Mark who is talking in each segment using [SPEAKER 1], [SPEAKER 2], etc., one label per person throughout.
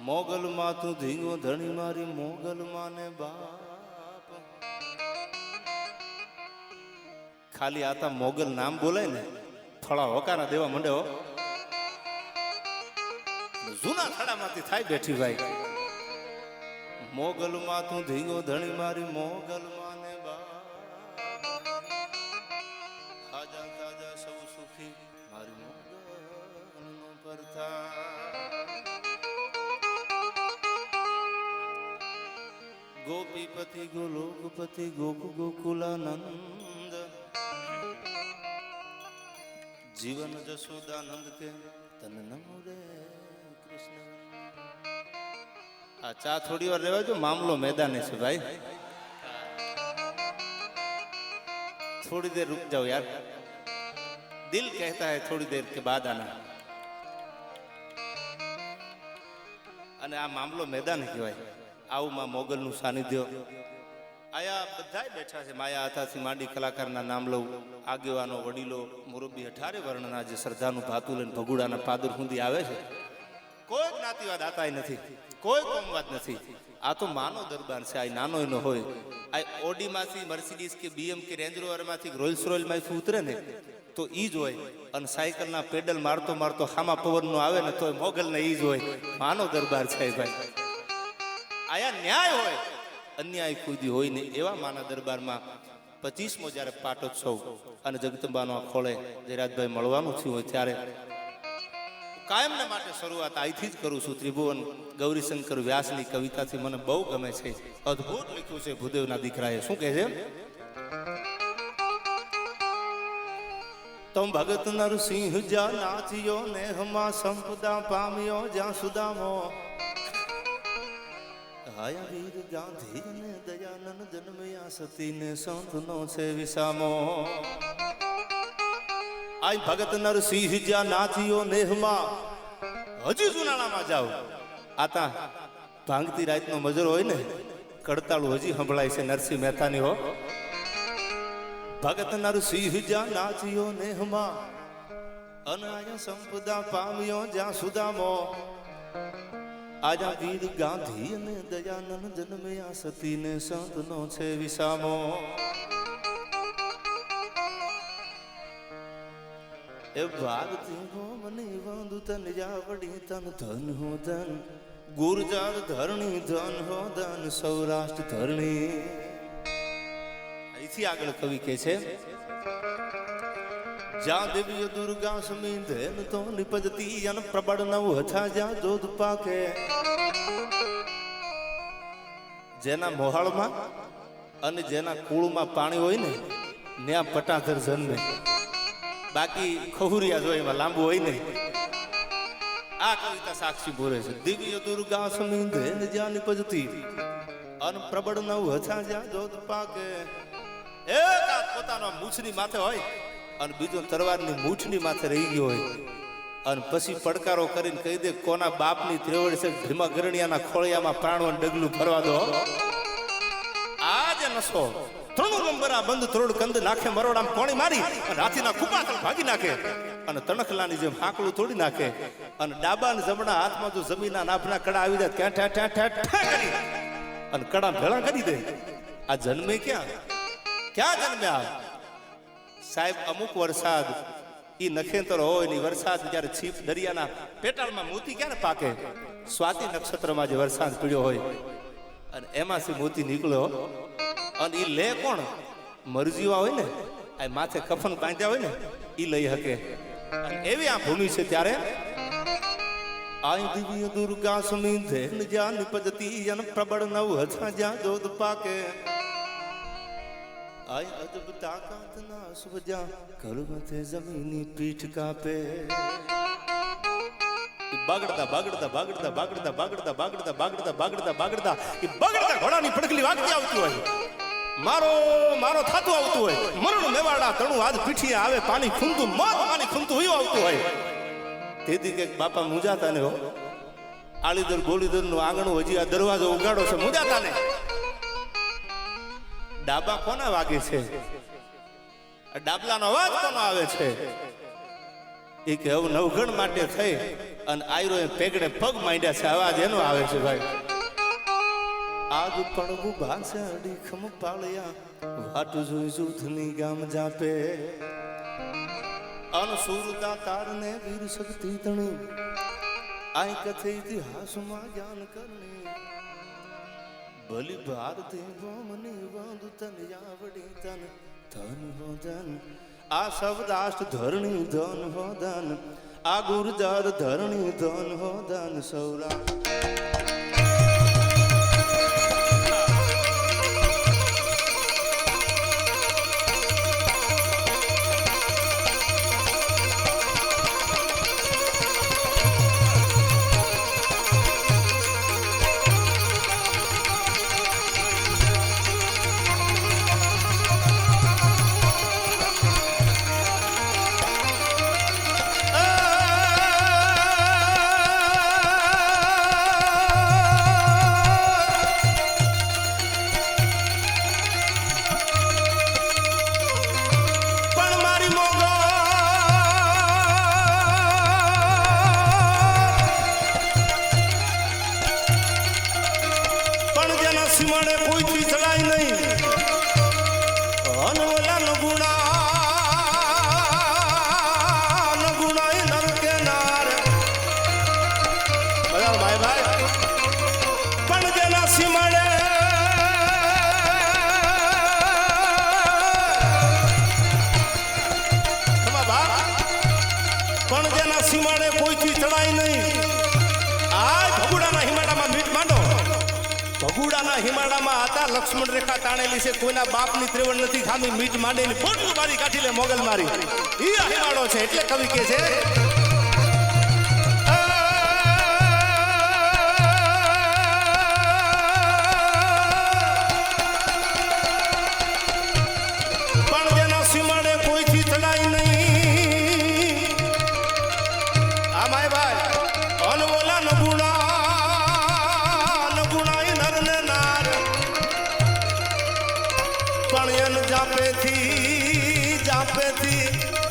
[SPEAKER 1] મોગલ માથું ધીંગો ધણી મારી મોગલ માને બાપ. ખાલી આતા મોગલ નામ બોલે ને, થોડા હોકારા દેવા મંડે હો. જૂના થડામાંથી થાય બેઠી ભાઈ. મોગલ માથું ધીંગો ધણી મારી મોગલ આ ચા થોડી વાર રહેવા જો મામલો મેદાને છે ભાઈ. થોડી દેર રૂક જાઓ યાર. દિલ કહેતા હે થોડી દેર કે બાદ આના અને આ મામલો મેદાન કહેવાય. આવું માં મોગલનું સાનિધ્ય. આયા બધા બેઠા છે. માયા હતાથી માંડી કલાકારના નામ લઉં. આગેવાનો, વડીલો મુરબ્બી અઠારે વર્ણના જે શ્રદ્ધાનું ભાતું લઈને ભગુડાના પાદર સુધી આવે છે. કોઈ જ્ઞાતિવાદ આતાય નથી. કોઈ કોમવાદ નથી. આ તો માનો દરબાર છે, આ નાનો એનો હોય. આ ઓડીમાંથી, મર્સિડીઝ કે બીએમ કે રેન્જ રોવરમાંથી રોયલ્સ રોયલમાંથી ઉતરે ને, તો ઈ જ હોય. અને સાયકલના પેડલ મારતો મારતો હામા પવનનો આવે ને, તોય મોગલને ઈ જ હોય. માનો દરબાર છે ભાઈ. આયા ન્યાય હોય, અન્યાય કુદી હોય નહીં. એવા માના દરબારમાં પચીસમો જ્યારે પાટોત્સવ અને જગદંબાનો આ ખોળે જયરાજભાઈ મળવાનું થયું હોય ત્યારે કાયમને માટે શરૂઆત અહીંથી જ કરું છું. ત્રિભુવન ગૌરીશંકર વ્યાસની કવિતાથી મને બહુ ગમે છે. અદ્ભુત લખ્યું છે ભૂદેવના દીકરાએ. શું કહે છે? તમ ભગત નરસિંહ જા નાથિયો ને હમા સંપદા પામ્યો જ્યાં સુદામો. હાયા વીર ગાંધી ને દયાનંદ જન્મયા સતી ને સંતનો છે વિસામો. આઈ ભગત નરસિંહ જ્યાં નાથિયો નેહમાં, હજી જુનાણામાં જાવ આતા ભાંગતી રાતનો મજર હોય ને કડતાળું હજી સંભળાય છે નરસિંહ મહેતાની હો. ભગત નરસિંહ જ્યાં નાથિયો નેહમાં, અનાય સંપદા પામ્યો જ્યાં સુદામો. આજા વીર ગાંધી અને દયાનંદ જન્મ્યા સતી ને સંતનો છે વિસામો. એ ભાગતી હો મને વાંધુ તન જાવડી તન ધન હો ધન. ગુરજાર ધરણી ધન હો ધન, સૌરાષ્ટ્ર ધરણી. અહીંથી આગળ કવિ કે છે, જ્યાં દિવ્ય દુર્ગા સમી ધેન તો નિપજતી અન પ્રબળ નવ હથા જા જોધ પાકે. જેના મોહાળમાં અને જેના કુળમાં પાણી હોય ને, ત્યાં પટાધર જન્મે. બાકી ખહુરિયા જો એમાં લાંબુ હોય નહીં. આ કવિતા સાક્ષી બોલે છે. દિવ્ય દુર્ગા સમી ધેન જ્યાં નિપજતી અન પ્રબળ નવ હછા જ્યાં જોત પાકે. એક હાથ પોતાનો મૂછની માથે હોય? અને બીજો તરવારની મૂછની માથે રહી ગયો હોય. અને પછી પડકારો કરીને કહી દે, કોના બાપની ત્રેવડ છે ભીમા ગરણિયાના ખોળિયામાં પ્રાણવન ડગલું ફરવા દો. આ જે નશો. ત્રણું નંબર બંધ ત્રોડ કંદ નાખે મરોડામ પાણી મારી અને હાથીના ખુપા તળ ભાગી નાખે અને તણખલાની જેમ હાંકલું તોડી નાખે. અને ડાબા અને જમણા હાથમાં જો જમીનના નાભના કડા આવી જાય ત્યાં ઠા ઠા ઠા કરી. અને કડા ભેળા કરી દે. આ જન્મે ક્યાં? ક્યાં જન્મ્યા? સાહેબ, અમુક વરસાદ એ નખેતર હોય ને વરસાદ જ્યારે છીપ દરિયાના પેટાળમાં મોતી ક્યારે પાકે? સ્વાતિ નક્ષત્રમાં જે વરસાદ પીડ્યો હોય. અને એમાંથી મોતી નીકળ્યો. અને ઈ લે કોણ મરજીવા હોય ને આ માથે કફન બાંધ્યા હોય ને એ લઈ શકે એવી આ ભૂમિ છે ત્યારે આય દિવ્ય દુર્ગા સુની ધેન જ્યાં નિપજતી અન પ્રબળ નવ હથા જ્યાં જોદ પાકે આય અદબ તાકાત ના સુજા કલમતે જમીની પીઠ કાપે બાગડતા બાગડતા બાગડતા બાગડતા બાગડતા બાગડતા બાગડતા બાગડતા બાગડતા એ બગડતા ઘોડાની પડકલી વાગતી આવતી હોય મારો મારો થાતું આવતું હોય. મરણ મેવાડા તણું આજ પીઠીએ આવે, પાણી ખૂંદતું મત પાણી ખૂંદતું એવું આવતું હોય. તેથી કે બાપા મુજાતા ને હો. આળીદર ગોળીદરનું આંગણું હજી આ દરવાજો ઉગાડો છે, મુજાતા ને. ડાબા કોના વાગે છે? ડાબલાનો અવાજ કોનો આવે છે? એ કે હવે નવઘણ માટે થઈ, અને આયરો પેગડે પગ માંડ્યા છે, અવાજ એનો આવે છે ભાઈ. આગ પણ ભાષા ખમ પાળ્યા, વાટ જોઈ જૂથની ગામ જાપે. અનસુરતા તારને વીર શક્તિ તણી આઈ કથે ઇતિહાસમાં જ્ઞાન કરણી. ભલી ભારતી ભોમની વાંધુ તન યાવડી તન, ધન વદન આ શબ્દાષ્ટ ધરણી ધન વદન આ ગુર્જર ધરણી ધન વદન ધન જેના સીમાડે હિમાડામાં હતા, લક્ષ્મણ રેખા તાણેલી છે, કોઈના બાપની ત્રેવડ નથી, ખામી મીટ માંડેલી ફોટલું મારી કાઢી લે મોગલ મારી. આ હિમાડો છે, એટલે કવિ કે છે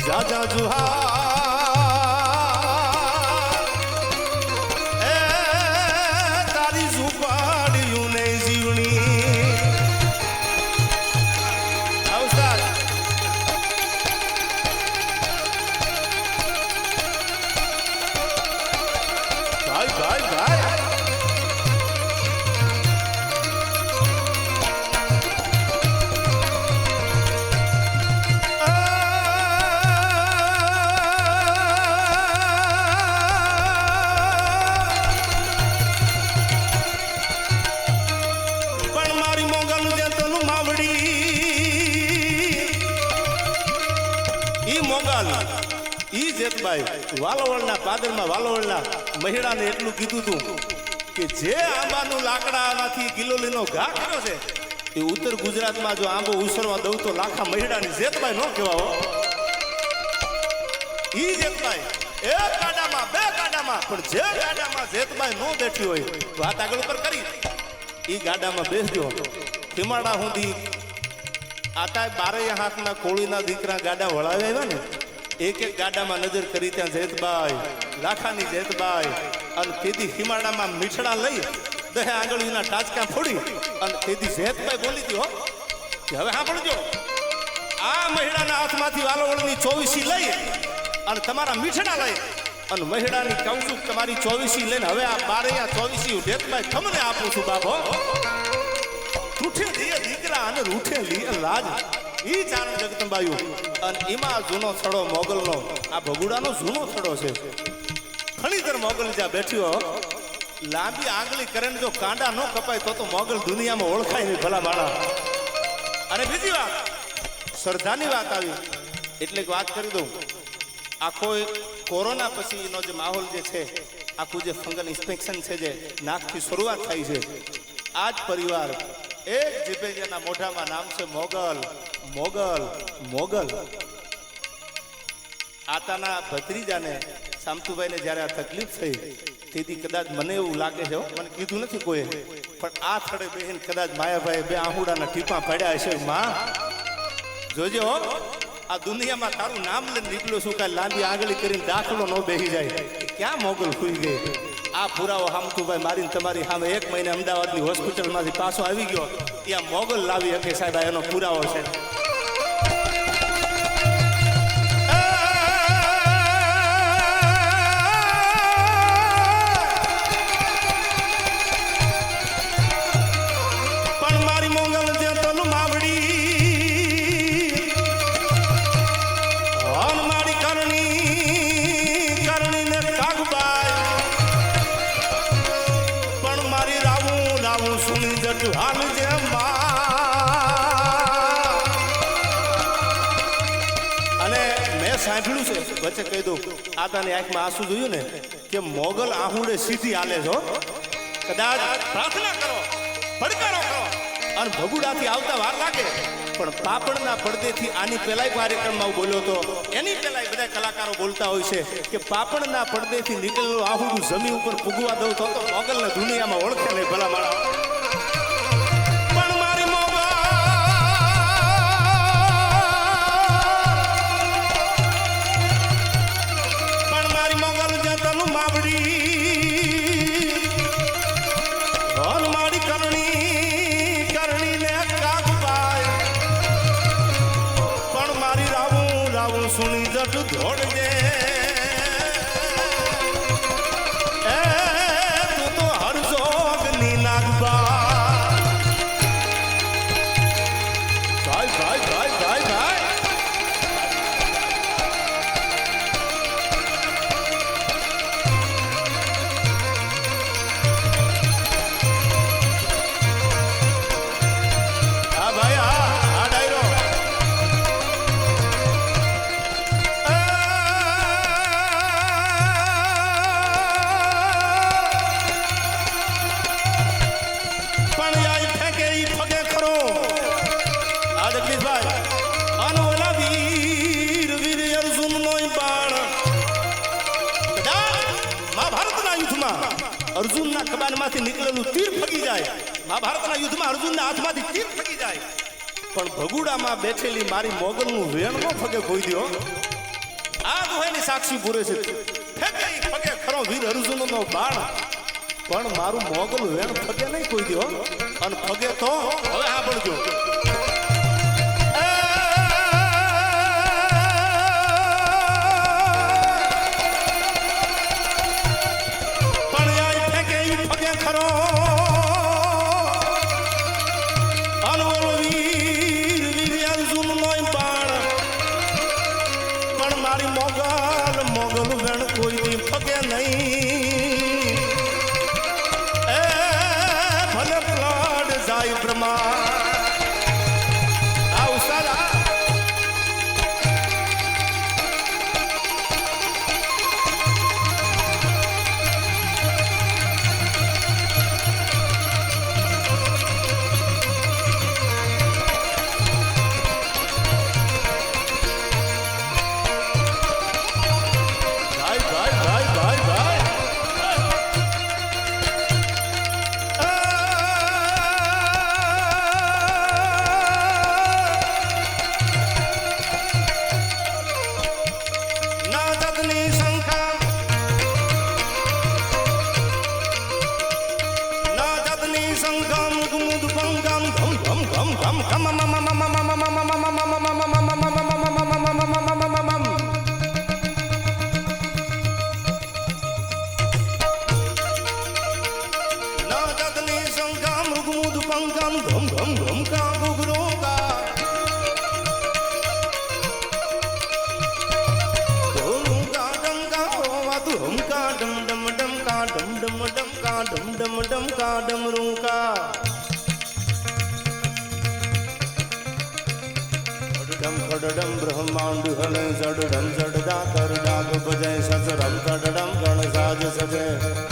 [SPEAKER 1] જાજા જુહાર વાલોવળના પાદરમાં વાલોવળના મહિડાને એટલું કીધું તું કે જે આંબાનું લાકડામાંથી ગિલોલીનો ઘા કર્યો છે, એ ઉત્તર ગુજરાતમાં જો આંબો ઉસરવા દઉં તો લાખા મહિડાની જેતભાઈ ન કહેવાઓ. ઈ જેતભાઈ એક ગાડામાં, બે ગાડામાં, પણ જે ગાડામાં જેતભાઈ ન બેઠી હોય વાત આગળ ઉપર કરી. ઈ ગાડામાં બેસજો. હિમાડા સુધી આતા બારે હાથના કોળીના દીકરા ગાડા વળાવ્યા આવ્યા ને એક એક ગાડામાં નજર કરી ત્યાં જેતબાઈ, લાખાની જેતબાઈ, અને તેથી હિમાડામાં મીઠડા લઈ દહે આંગળીના ટાચકા ફોડી, અને તેથી જેતબાઈ બોલી હો, કે હવે સાંભળજો. આ મહિડાના હાથમાંથી વાલોવળની ચોવીસી લઈ અને તમારા મીઠડા લઈ, અને મહિડાની કહું તમારી ચોવીસી લઈને હવે આ બારૈયા ચોવીસી જેતબાઈ તમને આપું છું બાબો રૂઠે દીએ દીકરા અને રૂઠે લીએ લાજ. ઈ ચારણ જગદંબાયું. અને એમાં જૂનો છડો મોગલનો, આ ભગુડાનો જૂનો છડો છે. ખણીતર મોગલ જ્યાં બેઠ્યો, લાંબી આંગળી કરે જો કાંડા ન કપાય તો તો મોગલ દુનિયામાં ઓળખાય નહીં ભલા માળા અને બીજી વાત, શ્રદ્ધાની વાત આવી. એટલે વાત કરી દઉં. આખો કોરોના પછીનો જે માહોલ જે છે, આખું જે ફંગલ ઇન્સ્પેક્શન છે જે નાકથી શરૂઆત થાય છે. આ જ પરિવાર એક જીભે જેના મોઢામાં નામ છે મોગલ. મોગલ મોગલ. આતાના ભત્રીજાને શામતુભાઈને જ્યારે આ તકલીફ થઈ, તેથી કદાચ મને એવું લાગે છે મને કીધું નથી કોઈ પણ આ સ્થળે બેન કદાચ માયાભાઈ બે આહુડાના ટીપા પડ્યા હશે માં? જોજો આ દુનિયામાં તારું નામ લઈને નીકળ્યો છું, કાંઈ લાંબી આંગળી કરીને દાખલો ન બેહી જાય. ક્યાં મોગલ ખુઈ ગઈ? આ પુરાવો હામતુભાઈ મારીને તમારી સામે એક મહિને અમદાવાદની હોસ્પિટલમાંથી પાછો આવી ગયો. ત્યાં મોગલ લાવી શકે સાહેબ એનો પુરાવો છે. આંખમાં આંસુ જોયું ને કે મોગલ આહુડે સીધી હાલે છો કદાચ પ્રાર્થના કરો, પડકારો કરો અને ભગુડાથી આવતા વાર લાગે. પણ પાપડના પડદેથી આની પહેલાય કાર્યક્રમમાં બોલ્યો હતો. એની પહેલાય બધા કલાકારો બોલતા હોય છે કે પાપડના પડદેથી નીકળેલું આહુડું જમીન ઉપર ફૂગવા દઉં તો મોગલને દુનિયામાં ઓળખે નહીં ભલા મારા ને કોઈ દો આ દુહાની સાક્ષી પૂરે છે. ફેંકે પગે ખરો વીર અર્જુન નો બાણ. પણ મારું મોગલ વેણ ફગે નહીં કોઈ દો અને ફગે તો હવે ડમ ડમ ડમકા ડમરું કા ડમ ખડડમ બ્રહ્માંડ હલ જડડમ જડદા કરડા ગભજય સસરમ તડડમ ગણ સાજ સજે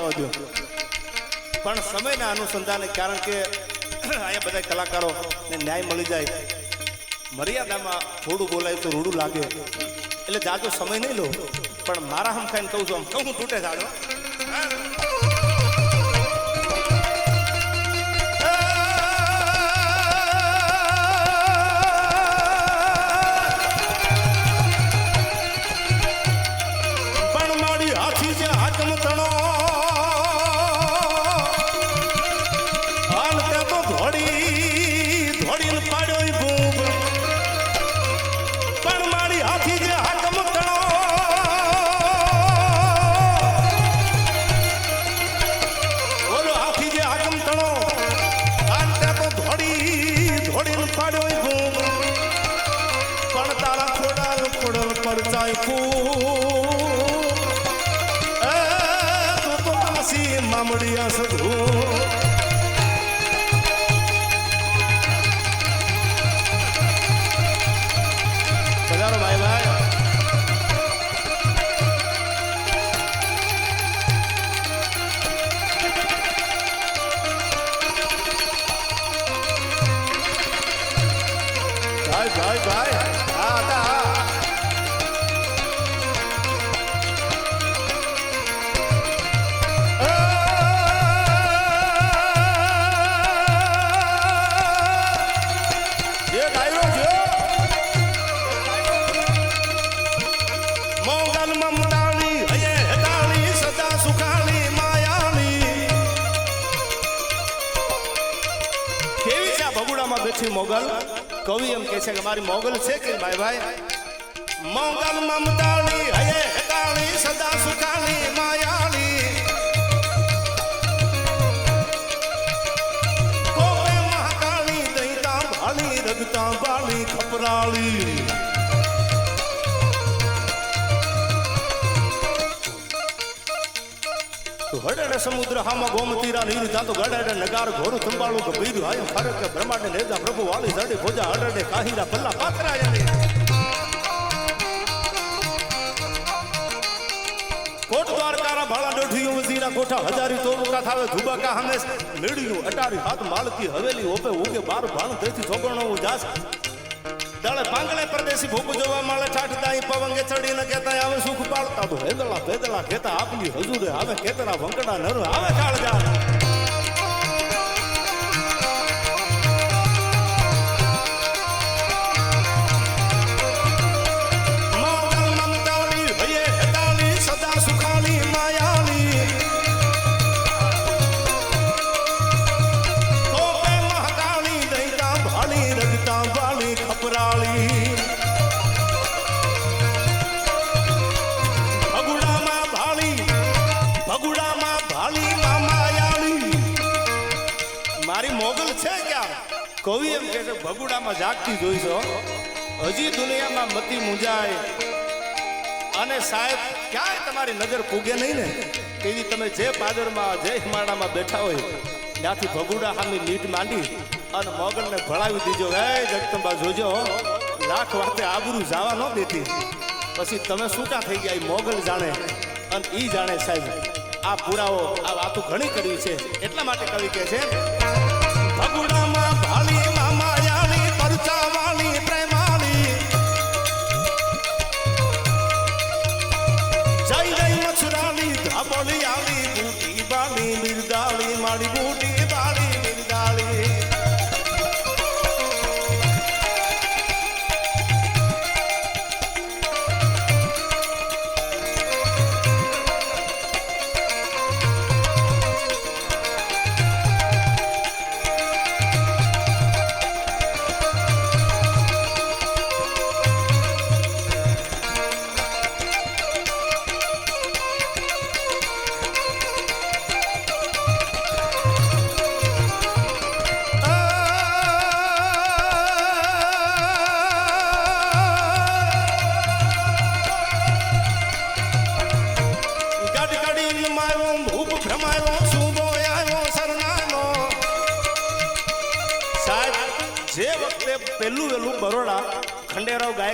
[SPEAKER 1] જવા દો. પણ સમયના અનુસંધાને કારણ કે અહીંયા બધા કલાકારો ને ન્યાય મળી જાય, મર્યાદામાં થોડું બોલાય તો રૂડું લાગે. એટલે જાજો સમય નહીં લો. પણ મારા હમ ખાઈને કહું છું, આમ કહું તૂટે જાડો મારી મોગલ છે કે ભાઈ ભાઈ? મોગલ મમતાળી હયે હેતાળી, સદા સુખાળી માયાળી. કોપે મહાકાળી, દૈતા ભાળી, રગતા ભાળી, ખપરાળી. હડે સમુદ્ર હામાં ગોમતીરા નીર જાતો ગડાડે નગાર ઘોર થંબાળું ગભીર હાય ફરક બ્રહ્માંડ લેજા પ્રભુ વાળી જડે ભોજા અડડે કાહીરા પલ્લા પાત્રા એને. કોટ દ્વારકારા ભાળા દોઢીઓ વજીરા કોઠા હજારી તોબકા થાવે ધુબાકા હમેશ. મેળ્યું અટારી હાથ માલકી હવેલી ઓપે ઉગે બાર ભાણ દેથી છોગણો જાસ. દળે પાંગળે પરદેશી ભૂખ જોવા મળે ઠાઠ દાઈ પવંગે ચડીને કેતા આવે સુખ પાડતા તો હેદળા ભેદળા કેતા આપની હજુરે આવે કેતરા વંકડા નર, આવે કાળજા મોગલ જાગતી જોઈશો? હજી દુનિયામાં મતી મુંજાય અને સાહેબ, ક્યાંય તમારી નજર પૂગે નહીં ને? તેવી તમે જે પાદરમાં, જે હિમાડામાં બેઠા હોય, ત્યાંથી ભગુડા સામે લીટ માંડી અને મોગલને ભળાવી દીજો. હે જગતંબા જોજો, લાખ વાતે આબરૂ જવા ન દેતી. પછી તમે સૂટા થઈ ગયા? એ મોગલ જાણે. અને ઈ જાણે સાહેબ, આ પુરાવો, આ વાતો ઘણી કરી છે. એટલા માટે કવિ કહે છે, ભગુડામાં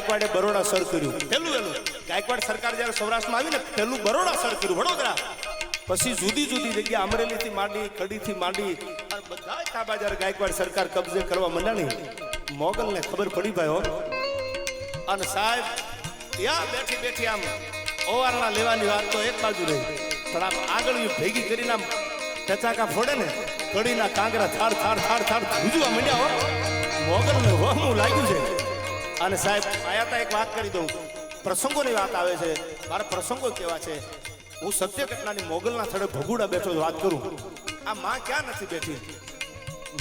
[SPEAKER 1] ગાયકવાડે બરોડા સર કર્યું. પહેલું વહેલું ગાયકવાડ સરકાર જ્યારે સૌરાષ્ટ્રમાં આવી ને પહેલું બરોડા સર કર્યું વડોદરા. પછી જુદી જુદી જગ્યા અમરેલીથી માંડી કડીથી માંડી. બધા તાબા જ્યારે ગાયકવાડ સરકાર કબજે કરવા મંડાણી મોગલને ખબર પડી ભાઈ અને સાહેબ ત્યાં બેઠી બેઠી આમ ઓવારણા લેવાની વાત તો એક બાજુ રહી. પણ આમ આગળ ભેગી કરીને આમ ટચાકા ફોડે ને કડીના કાંગરા થાર થાર થાર થાર ભૂજવા મંડ્યા હો. મોગલને વહમું લાગ્યું છે. અને સાહેબ આયા એક વાત કરી દઉં. પ્રસંગોની વાત આવે છે. મારા પ્રસંગો કેવા છે? હું સત્ય ઘટનાની મોગલના સ્થળે ભગુડા બેઠો વાત કરું. આ માં ક્યાં નથી બેઠી?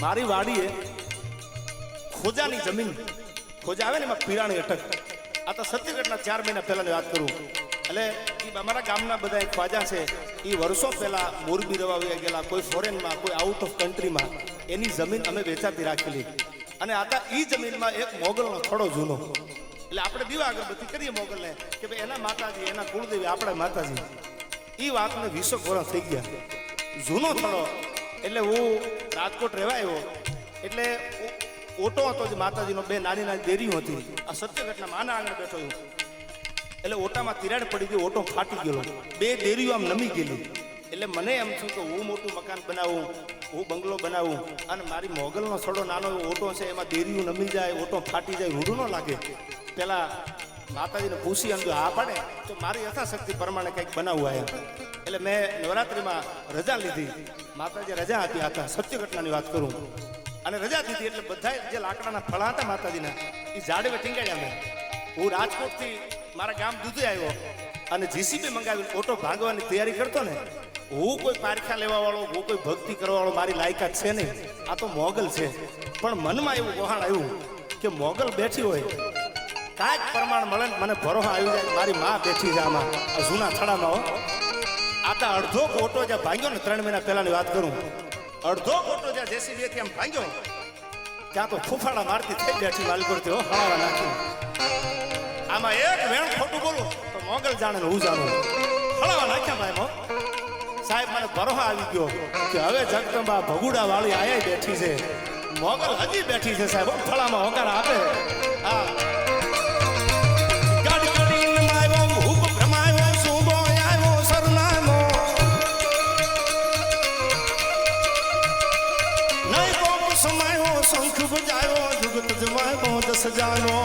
[SPEAKER 1] મારી વાડીએ ખોજાની જમીન. ખોજા આવે ને એમાં પીરાણી અટક. આ તો સત્ય ઘટના ચાર મહિના પહેલાની વાત કરું. એટલે એ અમારા ગામના બધા એક ખ્વાજા છે. એ વર્ષો પહેલાં મોરબી રવા વયા ગયેલા, કોઈ ફોરેનમાં કોઈ આઉટ ઓફ કન્ટ્રીમાં એની જમીન અમે વેચાતી રાખેલી. અને આતા ઈ જમીનમાં એક મોગલનો થોડો જૂનો. એટલે આપણે દીવા અગરબત્તી કરીએ મોગલને કે ભાઈ એના માતાજી, એના કુળદેવી, આપણા માતાજી. ઈ વાતને વીસો વર્ષ થઈ ગયા. જૂનો થોડો. એટલે હું રાજકોટ રહેવા આવ્યો. એટલે ઓટો હતો જે માતાજીનો, બે નાની નાની દેરીઓ હતી. આ સત્ય ઘટના માના આગળ બેઠો છું. એટલે ઓટામાં તિરાડ પડી ગઈ, ઓટો ફાટી ગયેલો. બે દેરીઓ આમ નમી ગયેલી. એટલે મને એમ થયું કે હું મોટું મકાન બનાવું, હું બંગલો બનાવું અને મારી મોગલનો થોડો નાનો એવો ઓટો છે, એમાં દેરીઓ નમી જાય, ઓટો ફાટી જાય, રૂડું ન લાગે. પેલા માતાજીને પૂછી એમ હા પાડે, તો મારી યથાશક્તિ પ્રમાણે કંઈક બનાવવું આયા. એટલે મેં નવરાત્રિમાં રજા લીધી. માતાજી રજા આપી હતા સત્ય ઘટનાની વાત કરું. અને રજા દીધી એટલે બધા જે લાકડાના ફળા હતા માતાજીના, એ ઝાડવે ટીંગાડ્યા મેં. હું રાજકોટથી મારા ગામ દૂધે આવ્યો અને જીસીબી મંગાવી ઓટો ભાગવાની તૈયારી કરતો ને હું કોઈ પારખા લેવા વાળો હું કોઈ ભક્તિ કરવા વાળો મારી લાયકાત છે નહીં. આ તો મોગલ છે. પણ મનમાં એવું વહાણ આવ્યું કે મોગલ બેઠી હોય, કાંઈક પ્રમાણ મળે ને મને ભરોસા આવી જાય, મારી માં બેઠી છે આમાં, આ જૂના થડામાં આ તો અડધો ઓટો જ્યાં ભાંગ્યો ને ત્રણ મહિના પહેલાની વાત કરું. અડધો ઓટો જ્યાં જેસીબી થી આમ ભાંગ્યો, ત્યાં તો ફૂફાડા મારતી થઈ બેઠી વાલગોરથી, હો, હળાવા નાખ્યું આમાં એક વેણ ખોટું બોલું, તો મોગલ જાણે હું જાણું. હળાવા નાખ્યા ભાઈ સાહેબ મને ભરોસા આવી ગયો કે હવે જગદંબા ભગુડા વાળી આયા બેઠી છે. મોગલ હજી બેઠી છે સાહેબ ફળામાં હોકાર આપે. હા. શંખ બજાયો, જુગત જમાયો, દસ જાનો.